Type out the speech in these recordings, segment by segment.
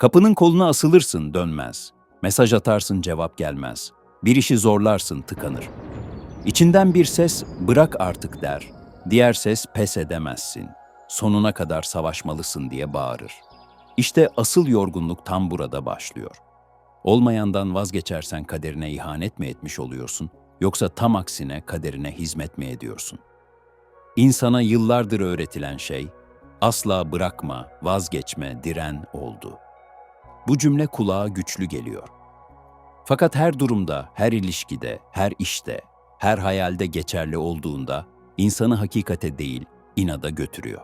Kapının koluna asılırsın, dönmez. Mesaj atarsın, cevap gelmez. Bir işi zorlarsın, tıkanır. İçinden bir ses bırak artık der. Diğer ses pes edemezsin. Sonuna kadar savaşmalısın diye bağırır. İşte asıl yorgunluk tam burada başlıyor. Olmayandan vazgeçersen kaderine ihanet mi etmiş oluyorsun yoksa tam aksine kaderine hizmet mi ediyorsun? İnsana yıllardır öğretilen şey asla bırakma, vazgeçme, diren oldu. Bu cümle kulağa güçlü geliyor. Fakat her durumda, her ilişkide, her işte, her hayalde geçerli olduğunda insanı hakikate değil, inada götürüyor.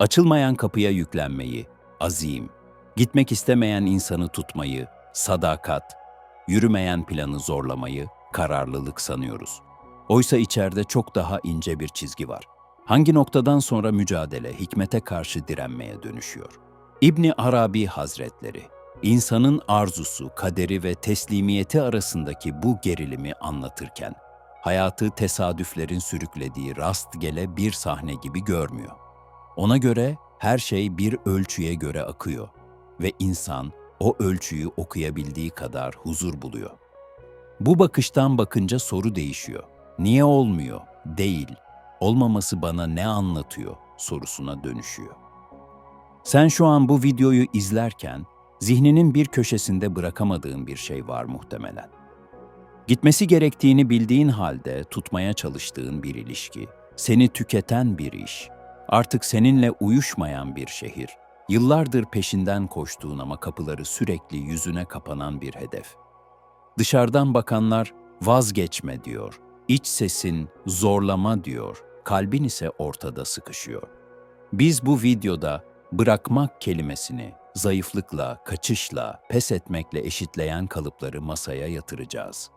Açılmayan kapıya yüklenmeyi, azim, gitmek istemeyen insanı tutmayı, sadakat, yürümeyen planı zorlamayı, kararlılık sanıyoruz. Oysa içeride çok daha ince bir çizgi var. Hangi noktadan sonra mücadele hikmete karşı direnmeye dönüşüyor? İbni Arabi Hazretleri, insanın arzusu, kaderi ve teslimiyeti arasındaki bu gerilimi anlatırken, hayatı tesadüflerin sürüklediği rastgele bir sahne gibi görmüyor. Ona göre her şey bir ölçüye göre akıyor ve insan o ölçüyü okuyabildiği kadar huzur buluyor. Bu bakıştan bakınca soru değişiyor. Niye olmuyor? Değil. Olmaması bana ne anlatıyor sorusuna dönüşüyor. Sen şu an bu videoyu izlerken zihninin bir köşesinde bırakamadığın bir şey var muhtemelen. Gitmesi gerektiğini bildiğin halde tutmaya çalıştığın bir ilişki, seni tüketen bir iş, artık seninle uyuşmayan bir şehir, yıllardır peşinden koştuğun ama kapıları sürekli yüzüne kapanan bir hedef. Dışarıdan bakanlar vazgeçme diyor, iç sesin zorlama diyor, kalbin ise ortada sıkışıyor. Biz bu videoda bırakmak kelimesini zayıflıkla, kaçışla, pes etmekle eşitleyen kalıpları masaya yatıracağız.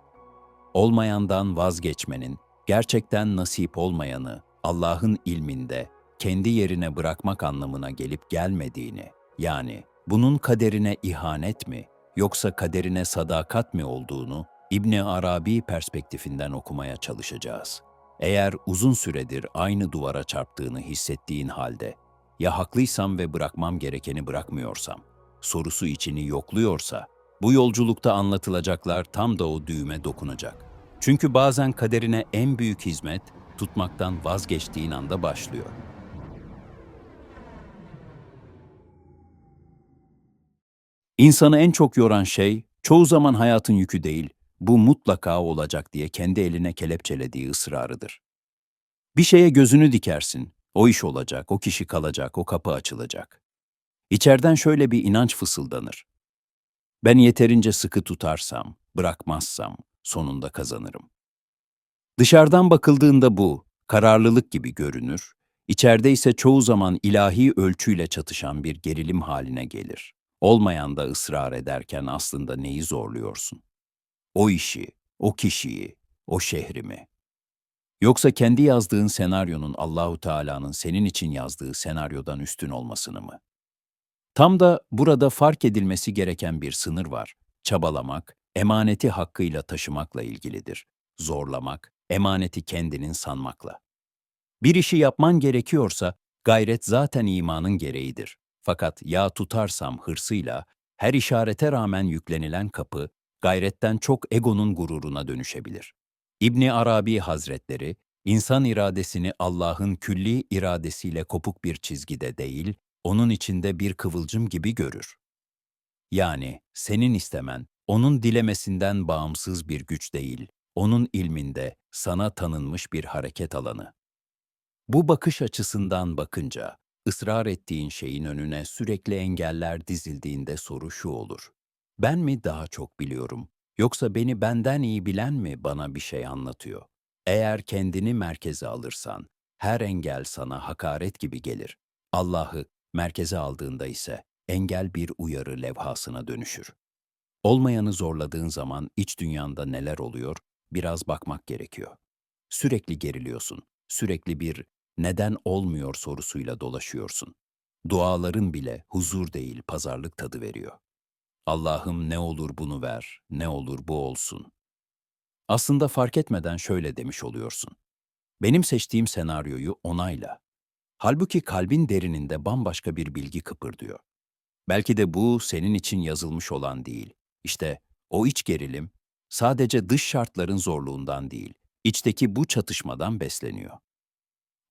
Olmayandan vazgeçmenin, gerçekten nasip olmayanı Allah'ın ilminde kendi yerine bırakmak anlamına gelip gelmediğini, yani bunun kaderine ihanet mi yoksa kaderine sadakat mi olduğunu İbni Arabi perspektifinden okumaya çalışacağız. Eğer uzun süredir aynı duvara çarptığını hissettiğin halde, ya haklıysam ve bırakmam gerekeni bırakmıyorsam, sorusu içini yokluyorsa, bu yolculukta anlatılacaklar tam da o düğüme dokunacak. Çünkü bazen kaderine en büyük hizmet, tutmaktan vazgeçtiğin anda başlıyor. İnsanı en çok yoran şey, çoğu zaman hayatın yükü değil, bu mutlaka olacak diye kendi eline kelepçelediği ısrarıdır. Bir şeye gözünü dikersin, o iş olacak, o kişi kalacak, o kapı açılacak. İçeriden şöyle bir inanç fısıldanır. Ben yeterince sıkı tutarsam, bırakmazsam sonunda kazanırım. Dışarıdan bakıldığında bu, kararlılık gibi görünür, içeride ise çoğu zaman ilahi ölçüyle çatışan bir gerilim haline gelir. Olmayan da ısrar ederken aslında neyi zorluyorsun? O işi, o kişiyi, o şehri mi? Yoksa kendi yazdığın senaryonun Allahu Teala'nın senin için yazdığı senaryodan üstün olmasını mı? Tam da burada fark edilmesi gereken bir sınır var. Çabalamak, emaneti hakkıyla taşımakla ilgilidir. Zorlamak, emaneti kendinin sanmakla. Bir işi yapman gerekiyorsa gayret zaten imanın gereğidir. Fakat ya tutarsam hırsıyla her işarete rağmen yüklenilen kapı gayretten çok egonun gururuna dönüşebilir. İbni Arabi Hazretleri, insan iradesini Allah'ın külli iradesiyle kopuk bir çizgide değil, onun içinde bir kıvılcım gibi görür. Yani senin istemen, onun dilemesinden bağımsız bir güç değil, onun ilminde sana tanınmış bir hareket alanı. Bu bakış açısından bakınca, ısrar ettiğin şeyin önüne sürekli engeller dizildiğinde soru şu olur. Ben mi daha çok biliyorum, yoksa beni benden iyi bilen mi bana bir şey anlatıyor? Eğer kendini merkeze alırsan, her engel sana hakaret gibi gelir. Allah'ı merkeze aldığında ise engel bir uyarı levhasına dönüşür. Olmayanı zorladığın zaman iç dünyanda neler oluyor, biraz bakmak gerekiyor. Sürekli geriliyorsun, sürekli bir neden olmuyor sorusuyla dolaşıyorsun. Duaların bile huzur değil pazarlık tadı veriyor. Allah'ım ne olur bunu ver, ne olur bu olsun. Aslında fark etmeden şöyle demiş oluyorsun. Benim seçtiğim senaryoyu onayla. Halbuki kalbin derininde bambaşka bir bilgi kıpırdıyor. Belki de bu senin için yazılmış olan değil. İşte o iç gerilim sadece dış şartların zorluğundan değil, içteki bu çatışmadan besleniyor.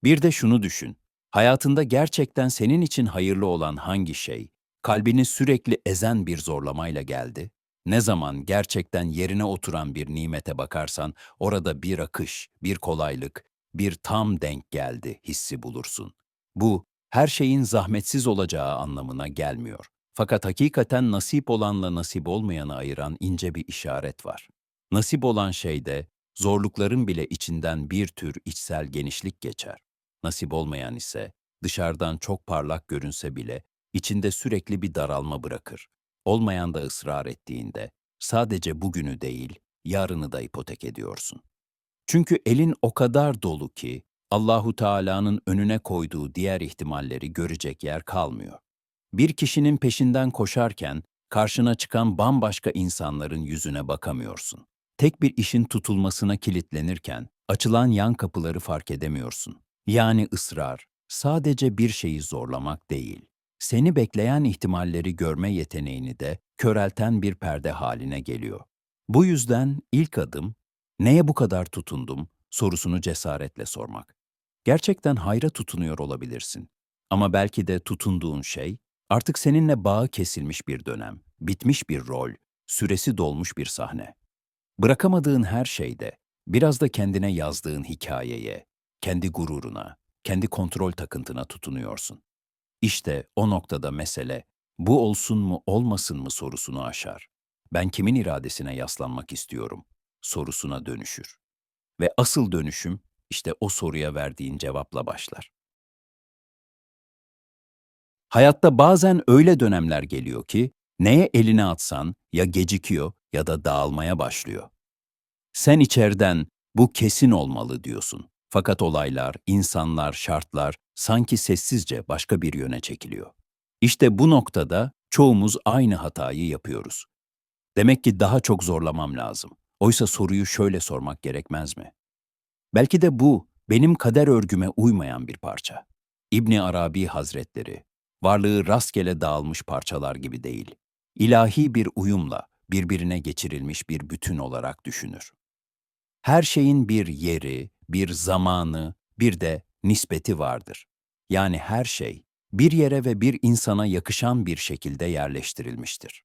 Bir de şunu düşün. Hayatında gerçekten senin için hayırlı olan hangi şey, kalbini sürekli ezen bir zorlamayla geldi? Ne zaman gerçekten yerine oturan bir nimete bakarsan, orada bir akış, bir kolaylık, bir tam denk geldi hissi bulursun. Bu, her şeyin zahmetsiz olacağı anlamına gelmiyor. Fakat hakikaten nasip olanla nasip olmayanı ayıran ince bir işaret var. Nasip olan şeyde, zorlukların bile içinden bir tür içsel genişlik geçer. Nasip olmayan ise dışarıdan çok parlak görünse bile içinde sürekli bir daralma bırakır. Olmayan da ısrar ettiğinde sadece bugünü değil, yarını da ipotek ediyorsun. Çünkü elin o kadar dolu ki Allahu Teala'nın önüne koyduğu diğer ihtimalleri görecek yer kalmıyor. Bir kişinin peşinden koşarken karşına çıkan bambaşka insanların yüzüne bakamıyorsun. Tek bir işin tutulmasına kilitlenirken açılan yan kapıları fark edemiyorsun. Yani ısrar, sadece bir şeyi zorlamak değil, seni bekleyen ihtimalleri görme yeteneğini de körelten bir perde haline geliyor. Bu yüzden ilk adım, neye bu kadar tutundum sorusunu cesaretle sormak. Gerçekten hayra tutunuyor olabilirsin. Ama belki de tutunduğun şey, artık seninle bağı kesilmiş bir dönem, bitmiş bir rol, süresi dolmuş bir sahne. Bırakamadığın her şeyde, biraz da kendine yazdığın hikayeye, kendi gururuna, kendi kontrol takıntına tutunuyorsun. İşte o noktada mesele, bu olsun mu olmasın mı sorusunu aşar. Ben kimin iradesine yaslanmak istiyorum sorusuna dönüşür. Ve asıl dönüşüm işte o soruya verdiğin cevapla başlar. Hayatta bazen öyle dönemler geliyor ki neye eline atsan ya gecikiyor ya da dağılmaya başlıyor. Sen içeriden bu kesin olmalı diyorsun. Fakat olaylar, insanlar, şartlar sanki sessizce başka bir yöne çekiliyor. İşte bu noktada çoğumuz aynı hatayı yapıyoruz. Demek ki daha çok zorlamam lazım. Oysa soruyu şöyle sormak gerekmez mi? Belki de bu benim kader örgüme uymayan bir parça. İbni Arabi Hazretleri, varlığı rastgele dağılmış parçalar gibi değil, ilahi bir uyumla birbirine geçirilmiş bir bütün olarak düşünür. Her şeyin bir yeri, bir zamanı, bir de nispeti vardır. Yani her şey bir yere ve bir insana yakışan bir şekilde yerleştirilmiştir.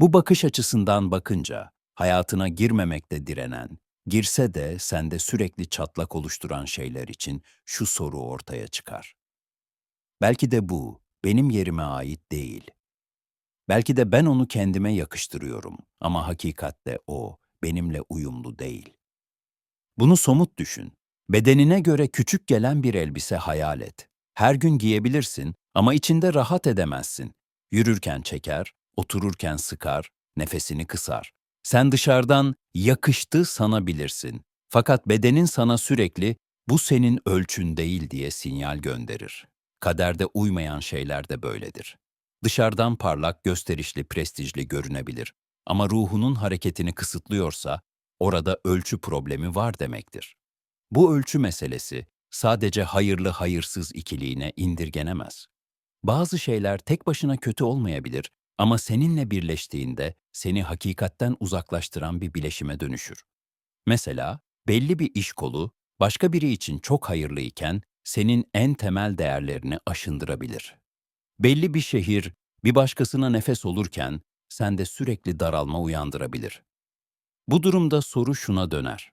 Bu bakış açısından bakınca hayatına girmemekte direnen, girse de sende sürekli çatlak oluşturan şeyler için şu soru ortaya çıkar. Belki de bu benim yerime ait değil. Belki de ben onu kendime yakıştırıyorum ama hakikatte o benimle uyumlu değil. Bunu somut düşün. Bedenine göre küçük gelen bir elbise hayal et. Her gün giyebilirsin ama içinde rahat edemezsin. Yürürken çeker, otururken sıkar, nefesini kısar. Sen dışarıdan yakıştı sanabilirsin. Fakat bedenin sana sürekli bu senin ölçün değil diye sinyal gönderir. Kaderde uymayan şeyler de böyledir. Dışarıdan parlak, gösterişli, prestijli görünebilir ama ruhunun hareketini kısıtlıyorsa orada ölçü problemi var demektir. Bu ölçü meselesi sadece hayırlı hayırsız ikiliğine indirgenemez. Bazı şeyler tek başına kötü olmayabilir ama seninle birleştiğinde seni hakikatten uzaklaştıran bir bileşime dönüşür. Mesela belli bir iş kolu başka biri için çok hayırlı iken senin en temel değerlerini aşındırabilir. Belli bir şehir bir başkasına nefes olurken sende sürekli daralma uyandırabilir. Bu durumda soru şuna döner.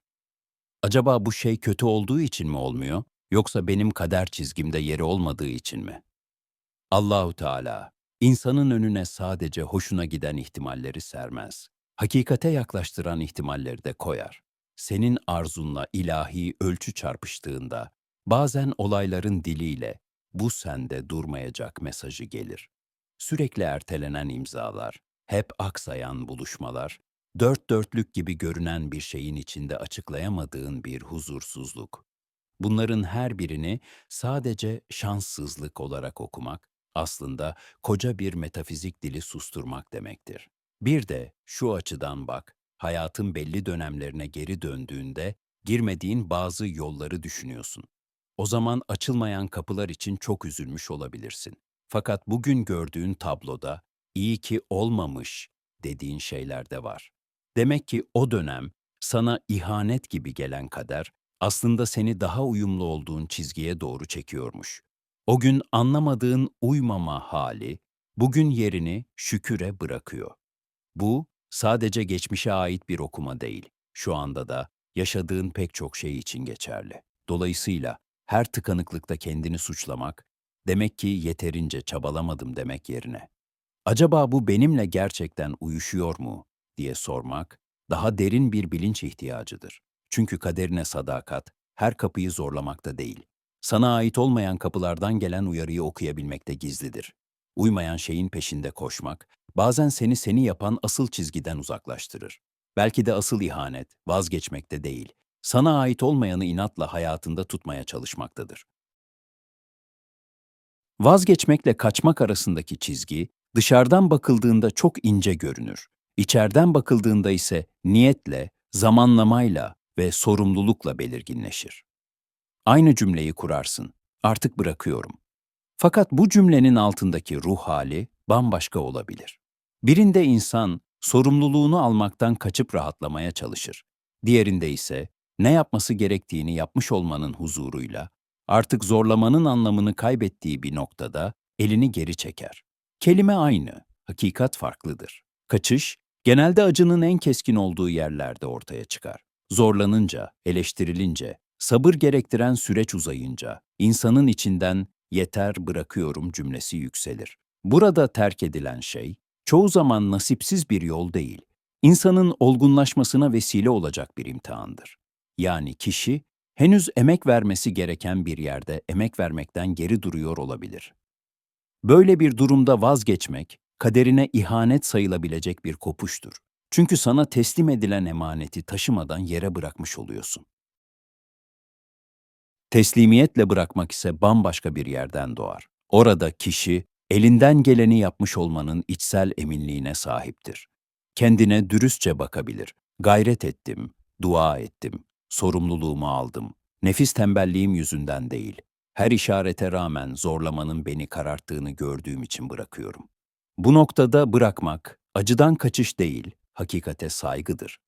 Acaba bu şey kötü olduğu için mi olmuyor yoksa benim kader çizgimde yeri olmadığı için mi? Allahu Teala insanın önüne sadece hoşuna giden ihtimalleri sermez. Hakikate yaklaştıran ihtimalleri de koyar. Senin arzunla ilahi ölçü çarpıştığında bazen olayların diliyle bu sende durmayacak mesajı gelir. Sürekli ertelenen imzalar, hep aksayan buluşmalar, dört dörtlük gibi görünen bir şeyin içinde açıklayamadığın bir huzursuzluk. Bunların her birini sadece şanssızlık olarak okumak, aslında koca bir metafizik dili susturmak demektir. Bir de şu açıdan bak, hayatın belli dönemlerine geri döndüğünde girmediğin bazı yolları düşünüyorsun. O zaman açılmayan kapılar için çok üzülmüş olabilirsin. Fakat bugün gördüğün tabloda iyi ki olmamış dediğin şeyler de var. Demek ki o dönem sana ihanet gibi gelen kader aslında seni daha uyumlu olduğun çizgiye doğru çekiyormuş. O gün anlamadığın uymama hali bugün yerini şüküre bırakıyor. Bu sadece geçmişe ait bir okuma değil. Şu anda da yaşadığın pek çok şey için geçerli. Dolayısıyla her tıkanıklıkta kendini suçlamak demek ki yeterince çabalamadım demek yerine acaba bu benimle gerçekten uyuşuyor mu diye sormak daha derin bir bilinç ihtiyacıdır. Çünkü kaderine sadakat her kapıyı zorlamakta değil. Sana ait olmayan kapılardan gelen uyarıyı okuyabilmekte gizlidir. Uymayan şeyin peşinde koşmak, bazen seni seni yapan asıl çizgiden uzaklaştırır. Belki de asıl ihanet, vazgeçmekte değil, sana ait olmayanı inatla hayatında tutmaya çalışmaktadır. Vazgeçmekle kaçmak arasındaki çizgi, dışarıdan bakıldığında çok ince görünür. İçeriden bakıldığında ise niyetle, zamanlamayla ve sorumlulukla belirginleşir. Aynı cümleyi kurarsın. Artık bırakıyorum. Fakat bu cümlenin altındaki ruh hali bambaşka olabilir. Birinde insan sorumluluğunu almaktan kaçıp rahatlamaya çalışır. Diğerinde ise ne yapması gerektiğini yapmış olmanın huzuruyla, artık zorlamanın anlamını kaybettiği bir noktada elini geri çeker. Kelime aynı, hakikat farklıdır. Kaçış, genelde acının en keskin olduğu yerlerde ortaya çıkar. Zorlanınca, eleştirilince, sabır gerektiren süreç uzayınca, insanın içinden yeter bırakıyorum cümlesi yükselir. Burada terk edilen şey, çoğu zaman nasipsiz bir yol değil, insanın olgunlaşmasına vesile olacak bir imtihandır. Yani kişi, henüz emek vermesi gereken bir yerde emek vermekten geri duruyor olabilir. Böyle bir durumda vazgeçmek, kaderine ihanet sayılabilecek bir kopuştur. Çünkü sana teslim edilen emaneti taşımadan yere bırakmış oluyorsun. Teslimiyetle bırakmak ise bambaşka bir yerden doğar. Orada kişi elinden geleni yapmış olmanın içsel eminliğine sahiptir. Kendine dürüstçe bakabilir. Gayret ettim, dua ettim, sorumluluğumu aldım. Nefis tembelliğim yüzünden değil. Her işarete rağmen zorlamanın beni kararttığını gördüğüm için bırakıyorum. Bu noktada bırakmak, acıdan kaçış değil, hakikate saygıdır.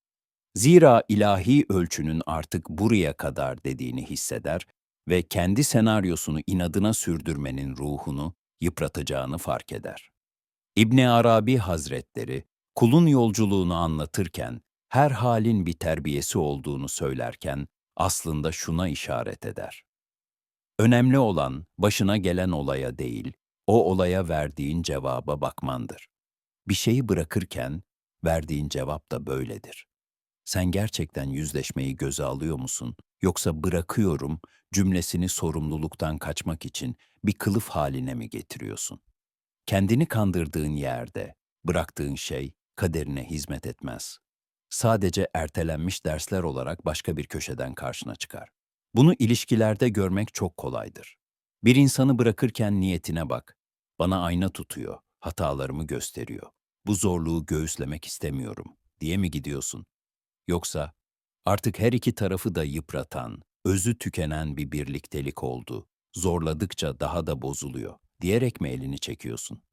Zira ilahi ölçünün artık buraya kadar dediğini hisseder ve kendi senaryosunu inadına sürdürmenin ruhunu yıpratacağını fark eder. İbni Arabi Hazretleri, kulun yolculuğunu anlatırken, her halin bir terbiyesi olduğunu söylerken, aslında şuna işaret eder. Önemli olan başına gelen olaya değil, o olaya verdiğin cevaba bakmandır. Bir şeyi bırakırken verdiğin cevap da böyledir. Sen gerçekten yüzleşmeyi göze alıyor musun? Yoksa bırakıyorum cümlesini sorumluluktan kaçmak için bir kılıf haline mi getiriyorsun? Kendini kandırdığın yerde bıraktığın şey kaderine hizmet etmez. Sadece ertelenmiş dersler olarak başka bir köşeden karşına çıkar. Bunu ilişkilerde görmek çok kolaydır. Bir insanı bırakırken niyetine bak. Bana ayna tutuyor, hatalarımı gösteriyor. Bu zorluğu göğüslemek istemiyorum diye mi gidiyorsun? Yoksa artık her iki tarafı da yıpratan, özü tükenen bir birliktelik oldu. Zorladıkça daha da bozuluyor diyerek mi elini çekiyorsun?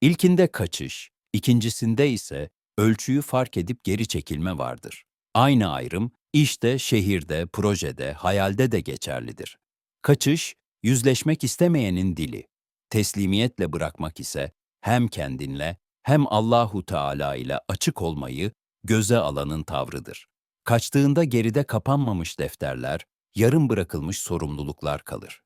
İlkinde kaçış, ikincisinde ise ölçüyü fark edip geri çekilme vardır. Aynı ayrım işte, şehirde, projede, hayalde de geçerlidir. Kaçış, yüzleşmek istemeyenin dili. Teslimiyetle bırakmak ise hem kendinle hem Allahu Teala ile açık olmayı göze alanın tavrıdır. Kaçtığında geride kapanmamış defterler, yarım bırakılmış sorumluluklar kalır.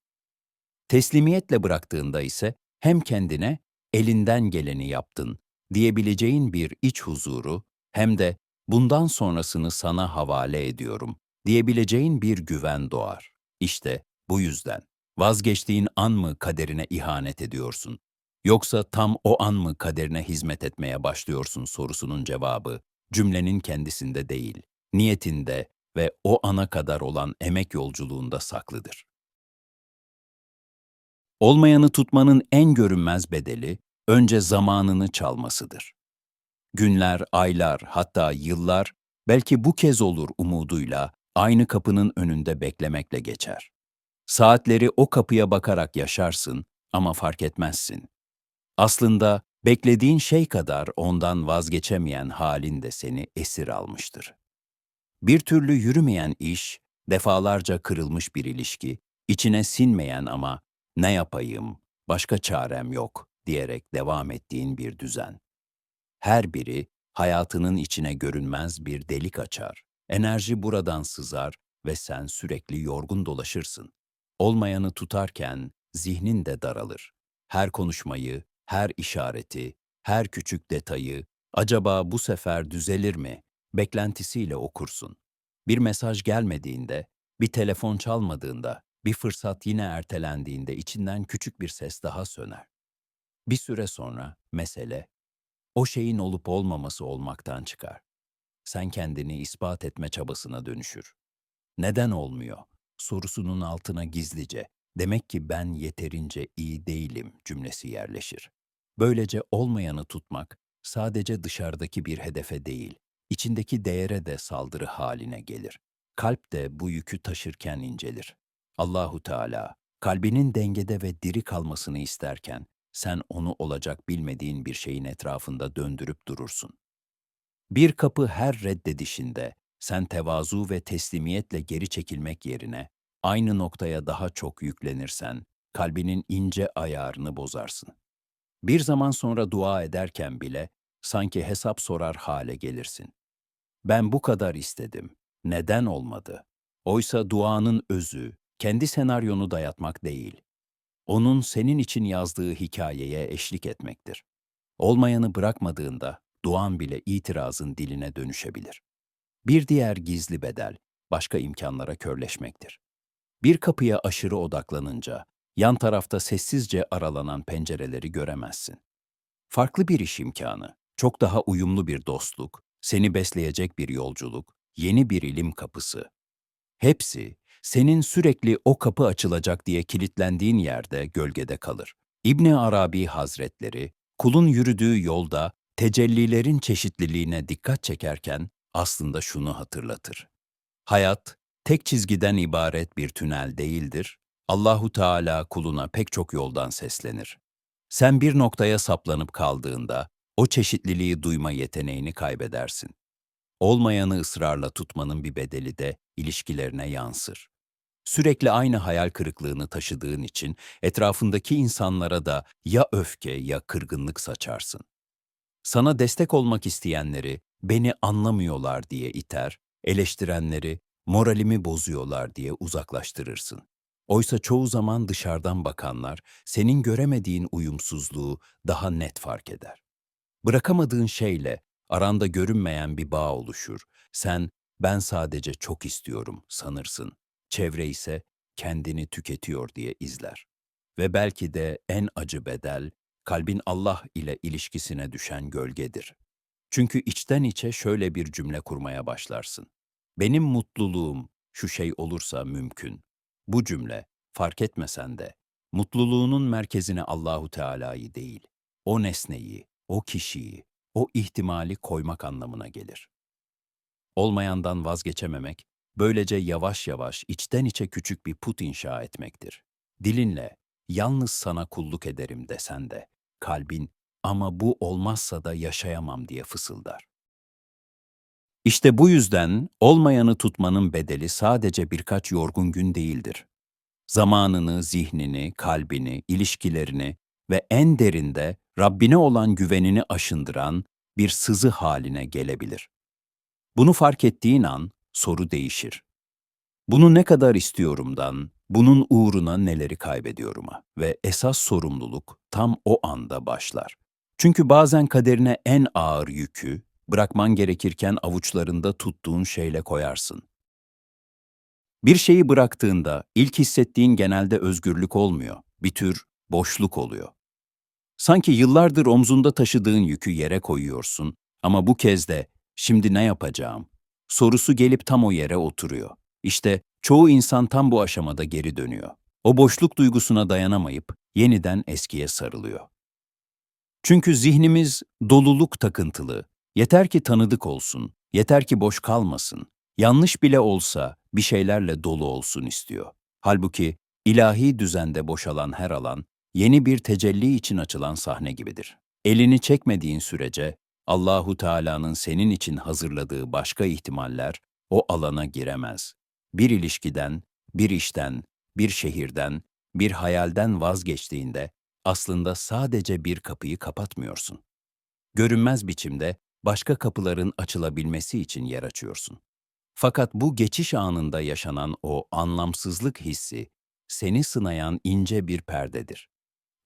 Teslimiyetle bıraktığında ise hem kendine elinden geleni yaptın diyebileceğin bir iç huzuru hem de bundan sonrasını sana havale ediyorum diyebileceğin bir güven doğar. İşte bu yüzden vazgeçtiğin an mı kaderine ihanet ediyorsun? Yoksa tam o an mı kaderine hizmet etmeye başlıyorsun sorusunun cevabı cümlenin kendisinde değil, niyetinde ve o ana kadar olan emek yolculuğunda saklıdır. Olmayanı tutmanın en görünmez bedeli önce zamanını çalmasıdır. Günler, aylar, hatta yıllar belki bu kez olur umuduyla aynı kapının önünde beklemekle geçer. Saatleri o kapıya bakarak yaşarsın ama fark etmezsin. Aslında beklediğin şey kadar ondan vazgeçemeyen halin de seni esir almıştır. Bir türlü yürümeyen iş, defalarca kırılmış bir ilişki, içine sinmeyen ama ne yapayım, başka çarem yok diyerek devam ettiğin bir düzen. Her biri hayatının içine görünmez bir delik açar. Enerji buradan sızar ve sen sürekli yorgun dolaşırsın. Olmayanı tutarken zihnin de daralır. Her konuşmayı, her işareti, her küçük detayı acaba bu sefer düzelir mi beklentisiyle okursun. Bir mesaj gelmediğinde, bir telefon çalmadığında, bir fırsat yine ertelendiğinde içinden küçük bir ses daha söner. Bir süre sonra mesele o şeyin olup olmaması olmaktan çıkar. Sen kendini ispat etme çabasına dönüşür. Neden olmuyor? Sorusunun altına gizlice, demek ki ben yeterince iyi değilim cümlesi yerleşir. Böylece olmayanı tutmak sadece dışarıdaki bir hedefe değil, içindeki değere de saldırı haline gelir. Kalp de bu yükü taşırken incelir. Allahu Teala kalbinin dengede ve diri kalmasını isterken sen onu olacak bilmediğin bir şeyin etrafında döndürüp durursun. Bir kapı her reddedişinde sen tevazu ve teslimiyetle geri çekilmek yerine aynı noktaya daha çok yüklenirsen kalbinin ince ayarını bozarsın. Bir zaman sonra dua ederken bile sanki hesap sorar hale gelirsin. Ben bu kadar istedim. Neden olmadı? Oysa duanın özü kendi senaryonu dayatmak değil. Onun senin için yazdığı hikayeye eşlik etmektir. Olmayanı bırakmadığında duan bile itirazın diline dönüşebilir. Bir diğer gizli bedel başka imkanlara körleşmektir. Bir kapıya aşırı odaklanınca yan tarafta sessizce aralanan pencereleri göremezsin. Farklı bir iş imkanı, çok daha uyumlu bir dostluk, seni besleyecek bir yolculuk, yeni bir ilim kapısı. Hepsi senin sürekli o kapı açılacak diye kilitlendiğin yerde gölgede kalır. İbni Arabi Hazretleri, kulun yürüdüğü yolda tecellilerin çeşitliliğine dikkat çekerken aslında şunu hatırlatır. Hayat, tek çizgiden ibaret bir tünel değildir. Allahu Teala kuluna pek çok yoldan seslenir. Sen bir noktaya saplanıp kaldığında o çeşitliliği duyma yeteneğini kaybedersin. Olmayanı ısrarla tutmanın bir bedeli de ilişkilerine yansır. Sürekli aynı hayal kırıklığını taşıdığın için etrafındaki insanlara da ya öfke ya kırgınlık saçarsın. Sana destek olmak isteyenleri beni anlamıyorlar diye iter, eleştirenleri moralimi bozuyorlar diye uzaklaştırırsın. Oysa çoğu zaman dışarıdan bakanlar senin göremediğin uyumsuzluğu daha net fark eder. Bırakamadığın şeyle aranda görünmeyen bir bağ oluşur. Sen ben sadece çok istiyorum sanırsın. Çevre ise kendini tüketiyor diye izler. Ve belki de en acı bedel kalbin Allah ile ilişkisine düşen gölgedir. Çünkü içten içe şöyle bir cümle kurmaya başlarsın. Benim mutluluğum şu şey olursa mümkün. Bu cümle fark etmesen de mutluluğunun merkezine Allahu Teala'yı değil, o nesneyi, o kişiyi, o ihtimali koymak anlamına gelir. Olmayandan vazgeçememek, böylece yavaş yavaş içten içe küçük bir put inşa etmektir. Dilinle, yalnız sana kulluk ederim desen de, kalbin ama bu olmazsa da yaşayamam diye fısıldar. İşte bu yüzden olmayanı tutmanın bedeli sadece birkaç yorgun gün değildir. Zamanını, zihnini, kalbini, ilişkilerini ve en derinde Rabbine olan güvenini aşındıran bir sızı haline gelebilir. Bunu fark ettiğin an soru değişir. Bunu ne kadar istiyorumdan, bunun uğruna neleri kaybediyorum'a ve esas sorumluluk tam o anda başlar. Çünkü bazen kaderine en ağır yükü bırakman gerekirken avuçlarında tuttuğun şeyle koyarsın. Bir şeyi bıraktığında ilk hissettiğin genelde özgürlük olmuyor, bir tür boşluk oluyor. Sanki yıllardır omzunda taşıdığın yükü yere koyuyorsun ama bu kez de şimdi ne yapacağım sorusu gelip tam o yere oturuyor. İşte çoğu insan tam bu aşamada geri dönüyor. O boşluk duygusuna dayanamayıp yeniden eskiye sarılıyor. Çünkü zihnimiz doluluk takıntılı, yeter ki tanıdık olsun, yeter ki boş kalmasın, yanlış bile olsa bir şeylerle dolu olsun istiyor. Halbuki ilahi düzende boşalan her alan yeni bir tecelli için açılan sahne gibidir. Elini çekmediğin sürece Allahu Teala'nın senin için hazırladığı başka ihtimaller o alana giremez. Bir ilişkiden, bir işten, bir şehirden, bir hayalden vazgeçtiğinde aslında sadece bir kapıyı kapatmıyorsun. Görünmez biçimde başka kapıların açılabilmesi için yer açıyorsun. Fakat bu geçiş anında yaşanan o anlamsızlık hissi seni sınayan ince bir perdedir.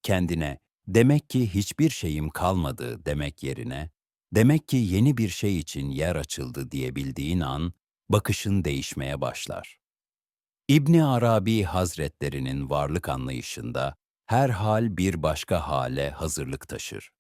Kendine demek ki hiçbir şeyim kalmadı demek yerine demek ki yeni bir şey için yer açıldı diyebildiğin an bakışın değişmeye başlar. İbni Arabi Hazretlerinin varlık anlayışında her hal bir başka hale hazırlık taşır.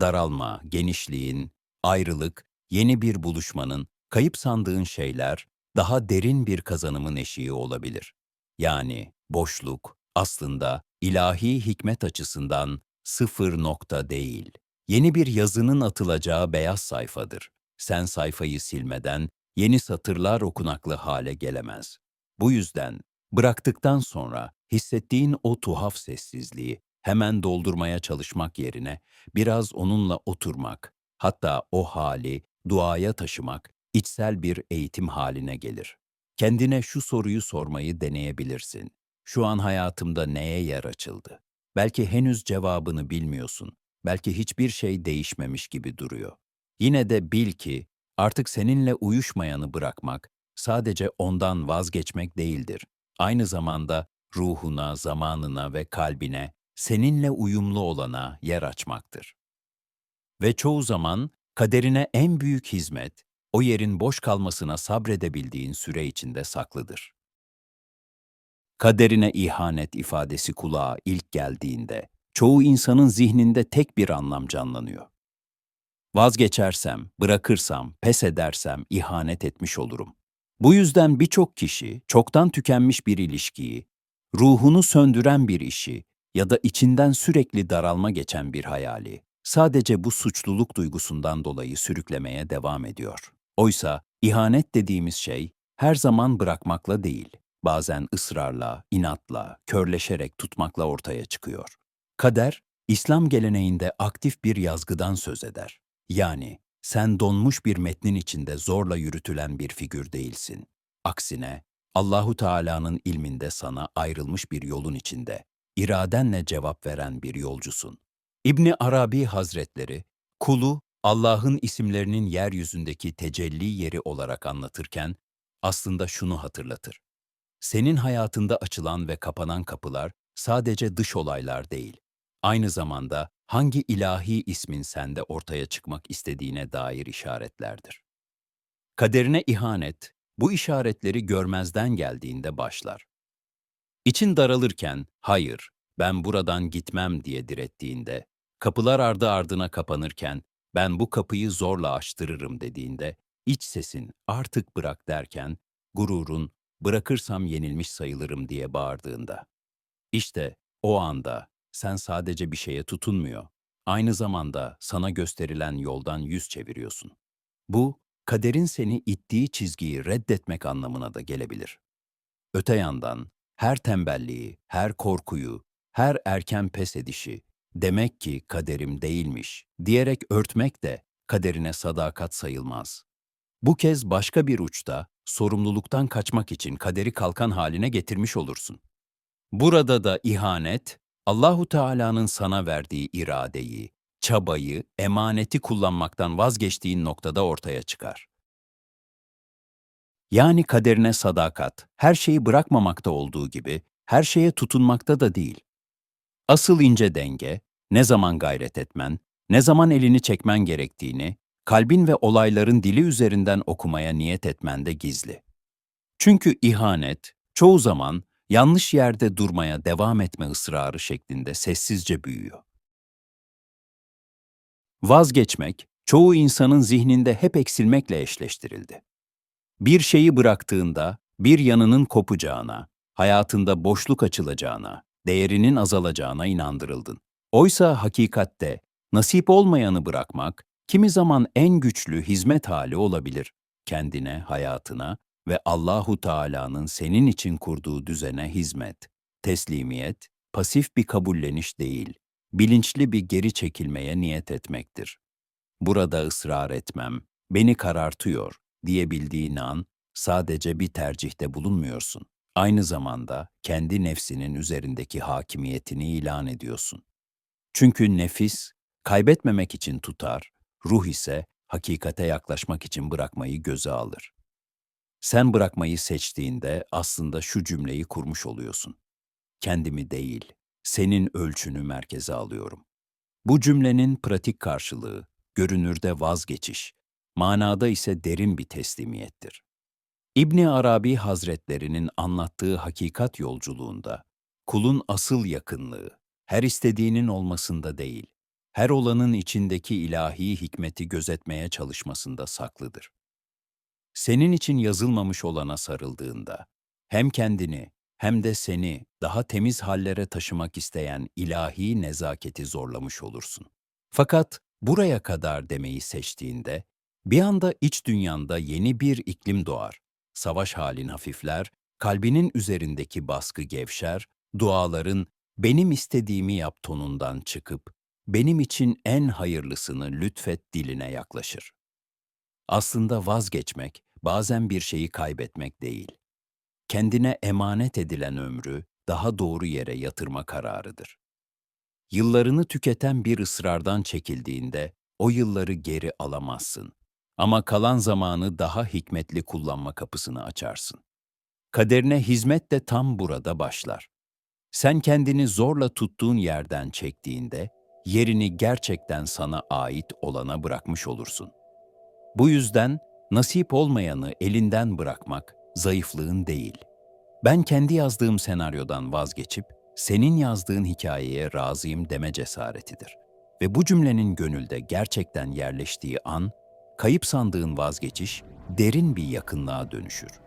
Daralma, genişliğin, ayrılık, yeni bir buluşmanın, kayıp sandığın şeyler daha derin bir kazanımın eşiği olabilir. Yani boşluk aslında ilahi hikmet açısından sıfır nokta değil. Yeni bir yazının atılacağı beyaz sayfadır. Sen sayfayı silmeden yeni satırlar okunaklı hale gelemez. Bu yüzden bıraktıktan sonra hissettiğin o tuhaf sessizliği hemen doldurmaya çalışmak yerine biraz onunla oturmak, hatta o hali duaya taşımak içsel bir eğitim haline gelir. Kendine şu soruyu sormayı deneyebilirsin. Şu an hayatımda neye yer açıldı? Belki henüz cevabını bilmiyorsun. Belki hiçbir şey değişmemiş gibi duruyor. Yine de bil ki artık seninle uyuşmayanı bırakmak sadece ondan vazgeçmek değildir. Aynı zamanda ruhuna, zamanına ve kalbine seninle uyumlu olana yer açmaktır. Ve çoğu zaman kaderine en büyük hizmet, o yerin boş kalmasına sabredebildiğin süre içinde saklıdır. Kaderine ihanet ifadesi kulağa ilk geldiğinde, çoğu insanın zihninde tek bir anlam canlanıyor. Vazgeçersem, bırakırsam, pes edersem ihanet etmiş olurum. Bu yüzden birçok kişi çoktan tükenmiş bir ilişkiyi, ruhunu söndüren bir işi ya da içinden sürekli daralma geçen bir hayali sadece bu suçluluk duygusundan dolayı sürüklemeye devam ediyor. Oysa ihanet dediğimiz şey her zaman bırakmakla değil, bazen ısrarla, inatla, körleşerek tutmakla ortaya çıkıyor. Kader, İslam geleneğinde aktif bir yazgıdan söz eder. Yani sen donmuş bir metnin içinde zorla yürütülen bir figür değilsin. Aksine Allahu Teala'nın ilminde sana ayrılmış bir yolun içinde, iradenle cevap veren bir yolcusun. İbni Arabi Hazretleri, kulu Allah'ın isimlerinin yeryüzündeki tecelli yeri olarak anlatırken aslında şunu hatırlatır. Senin hayatında açılan ve kapanan kapılar sadece dış olaylar değil, aynı zamanda hangi ilahi ismin sende ortaya çıkmak istediğine dair işaretlerdir. Kaderine ihanet, bu işaretleri görmezden geldiğinde başlar. İçin daralırken, hayır, ben buradan gitmem diye direttiğinde, kapılar ardı ardına kapanırken, ben bu kapıyı zorla açtırırım dediğinde, iç sesin artık bırak derken, gururun bırakırsam yenilmiş sayılırım diye bağırdığında. İşte o anda sen sadece bir şeye tutunmuyor, aynı zamanda sana gösterilen yoldan yüz çeviriyorsun. Bu, kaderin seni ittiği çizgiyi reddetmek anlamına da gelebilir. Öte yandan, her tembelliği, her korkuyu, her erken pes edişi, demek ki kaderim değilmiş diyerek örtmek de kaderine sadakat sayılmaz. Bu kez başka bir uçta sorumluluktan kaçmak için kaderi kalkan haline getirmiş olursun. Burada da ihanet, Allahu Teala'nın sana verdiği iradeyi, çabayı, emaneti kullanmaktan vazgeçtiğin noktada ortaya çıkar. Yani kaderine sadakat, her şeyi bırakmamakta olduğu gibi, her şeye tutunmakta da değil. Asıl ince denge, ne zaman gayret etmen, ne zaman elini çekmen gerektiğini, kalbin ve olayların dili üzerinden okumaya niyet etmende gizli. Çünkü ihanet, çoğu zaman yanlış yerde durmaya devam etme ısrarı şeklinde sessizce büyüyor. Vazgeçmek, çoğu insanın zihninde hep eksilmekle eşleştirildi. Bir şeyi bıraktığında bir yanının kopacağına, hayatında boşluk açılacağına, değerinin azalacağına inandırıldın. Oysa hakikatte nasip olmayanı bırakmak kimi zaman en güçlü hizmet hali olabilir. Kendine, hayatına ve Allahu Teala'nın senin için kurduğu düzene hizmet, teslimiyet, pasif bir kabulleniş değil, bilinçli bir geri çekilmeye niyet etmektir. Burada ısrar etmem, beni karartıyor diyebildiğin an sadece bir tercihte bulunmuyorsun. Aynı zamanda kendi nefsinin üzerindeki hakimiyetini ilan ediyorsun. Çünkü nefis kaybetmemek için tutar, ruh ise hakikate yaklaşmak için bırakmayı göze alır. Sen bırakmayı seçtiğinde aslında şu cümleyi kurmuş oluyorsun. Kendimi değil, senin ölçünü merkeze alıyorum. Bu cümlenin pratik karşılığı görünürde vazgeçiş, manada ise derin bir teslimiyettir. İbni Arabi Hazretlerinin anlattığı hakikat yolculuğunda kulun asıl yakınlığı her istediğinin olmasında değil, her olanın içindeki ilahi hikmeti gözetmeye çalışmasında saklıdır. Senin için yazılmamış olana sarıldığında hem kendini hem de seni daha temiz hallere taşımak isteyen ilahi nezaketi zorlamış olursun. Fakat buraya kadar demeyi seçtiğinde bir anda iç dünyanda yeni bir iklim doğar. Savaş halin hafifler, kalbinin üzerindeki baskı gevşer, duaların benim istediğimi yap tonundan çıkıp benim için en hayırlısını lütfet diline yaklaşır. Aslında vazgeçmek bazen bir şeyi kaybetmek değil. Kendine emanet edilen ömrü daha doğru yere yatırma kararıdır. Yıllarını tüketen bir ısrardan çekildiğinde o yılları geri alamazsın. Ama kalan zamanı daha hikmetli kullanma kapısını açarsın. Kaderine hizmet de tam burada başlar. Sen kendini zorla tuttuğun yerden çektiğinde yerini gerçekten sana ait olana bırakmış olursun. Bu yüzden nasip olmayanı elinden bırakmak zayıflığın değil. Ben kendi yazdığım senaryodan vazgeçip senin yazdığın hikayeye razıyım deme cesaretidir. Ve bu cümlenin gönülde gerçekten yerleştiği an, kayıp sandığın vazgeçiş derin bir yakınlığa dönüşür.